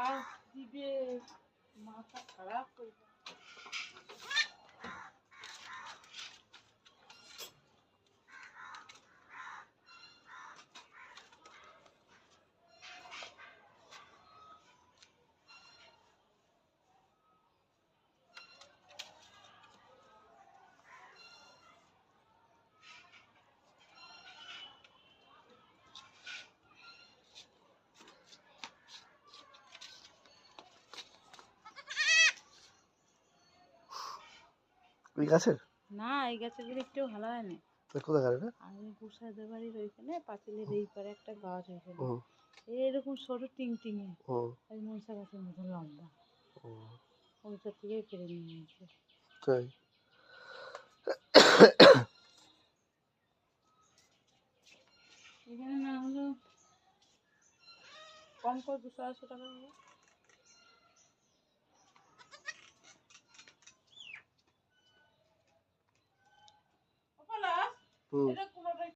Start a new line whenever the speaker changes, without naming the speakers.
কাজ দিবে মাথা খারাপ।
ওই গাছের?
না এই গাছগুলো একটু ভালো হয় না।
কোথায় গাছ
আমি গুসাদের বাড়ির ওইখানে পাঁচিলের এই পারে একটা গাছ হয়েছিল এরকম সরু টিং টিঙে ওই মনসা গাছের মতো লম্বা। ওইটা থেকে কেড়ে নিয়েছে।
তাই।
এখানে না হলো কম করে দুশো আড়াইশো টাকা 嗯。